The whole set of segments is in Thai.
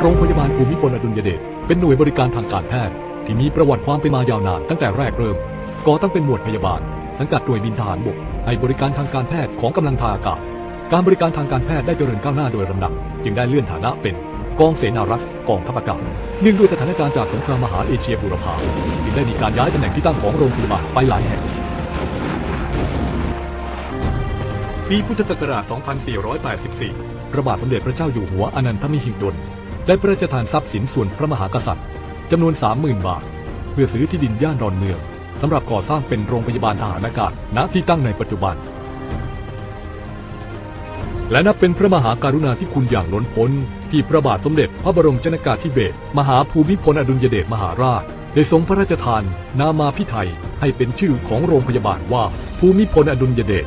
โรงพยาบาลภูมิพลอดุลยเดชเป็นหน่วยบริการทางการแพทย์ที่มีประวัติความเป็นมายาวนานตั้งแต่แรกเริ่มก่อตั้งเป็นหมวดพยาบาลสังกัดหน่วยบินทหารบกให้บริการทางการแพทย์ของกำลังทางอากาศ การบริการทางการแพทย์ได้เจริญก้าวหน้าโดยลำดับจึงได้เลื่อนฐานะเป็นกองเสนารักษ์กองทัพอากาศเนื่องด้วยสถานการณ์จากสงครามมหาเอเชียบูรพาจึงได้มีการย้ายตำแหน่งที่ตั้งของโรงพยาบาลไปหลายแห่งปีพุทธศักราช 2484 พระบาทสมเด็จพระเจ้าอยู่หัวอนันทมิหิดล ได้พระราชทานทรัพย์สินส่วนพระมหากษัตริย์จำนวน 30,000 บาท เพื่อซื้อที่ดินย่านดอนเมืองสำหรับก่อสร้างเป็นโรงพยาบาลทหารอากาศณที่ตั้งในปัจจุบัน และนับเป็นพระมหาการุณาธิคุณอย่างล้นพ้น ที่พระบาทสมเด็จพระบรมชนากาธิเบศรมหาภูมิพลอดุลยเดชมหาราชได้ทรงพระราชทาน นามาพิไทยให้เป็นชื่อของโรงพยาบาลว่าภูมิพลอดุลยเดช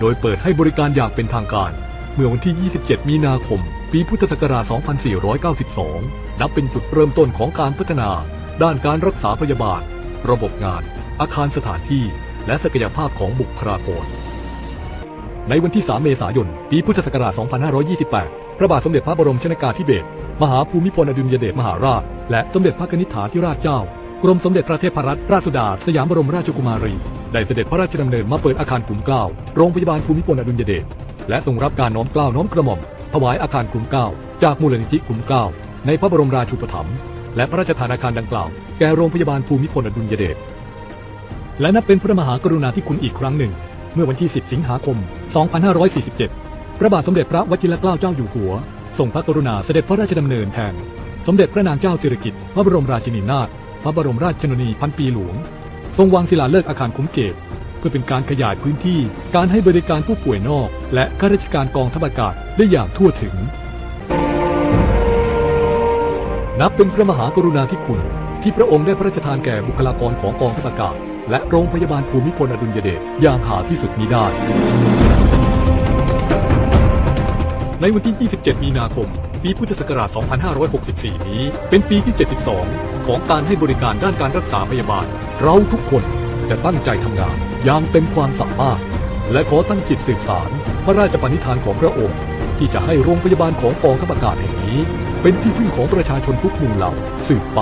โดยเปิดให้บริการอย่างเป็นทางการ มื่อวันที่ 27 มีนาคม ปีพุทธศักราช 2492 นับเป็นจุดเริ่มต้นของการพัฒนา ด้านการรักษาพยาบาล ระบบงาน อาคารสถานที่ และศักยภาพของบุคลากรในวันที่ 3 เมษายน ปีพุทธศักราช 2528 พระบาทสมเด็จพระบรมชนากาธิเบศร มหาภูมิพลอดุลยเดชมหาราช และสมเด็จพระนิษฐาธิราชเจ้า กรมสมเด็จพระเทพรัตนราชสุดา สยามบรมราชกุมารี ได้เสด็จพระราชดำเนินมาเปิดอาคารขุมเกล้า โรงพยาบาลภูมิพลอดุลยเดช และทรงรับการน้อมเกล้าน้อมกระหม่อม ถวายอาคารขุมเกล้าจากมูลนิธิขุมเกล้าในพระบรมราชูปถัมภ์และพระราชทานอาคารดังกล่าว แก่โรงพยาบาลภูมิพลอดุลยเดชและนับเป็นพระมหากรุณาธิคุณอีกครั้งหนึ่ง เมื่อวันที่ 10 สิงหาคม 2547 พระบาทสมเด็จพระวชิรเกล้าเจ้าอยู่หัว ทรงพระกรุณาเสด็จพระราชดำเนินแทน สมเด็จพระนางเจ้าสิริกิติ์พระบรมราชินีนาถพระบรมราชชนนีพันปีหลวง ทรงวางศิลาฤกษ์อาคารคุ้มเกต เพื่อเป็นการขยายพื้นที่ การให้บริการผู้ป่วยนอก และข้าราชการกองทัพอากาศได้อย่างทั่วถึง นับเป็นพระมหากรุณาธิคุณ ที่พระองค์ได้พระราชทานแก่บุคลากรของกองทัพอากาศ และโรงพยาบาลภูมิพลอดุลยเดชอย่างหาที่สุดมิได้ ในวันที่ 27 มีนาคม ปีพุทธศักราช 2564 นี้ เป็นปีที่ 72 ของการให้บริการด้านการรักษาพยาบาล เราทุกคน จะตั้งใจทำงานอย่างเต็มความสามารถ และขอตั้งจิตสืบสารพระราชปณิธานของพระองค์ ที่จะให้โรงพยาบาลของกองทัพอากาศแห่งนี้ เป็นที่พึ่งของประชาชนทุกหมู่เหล่าสืบไป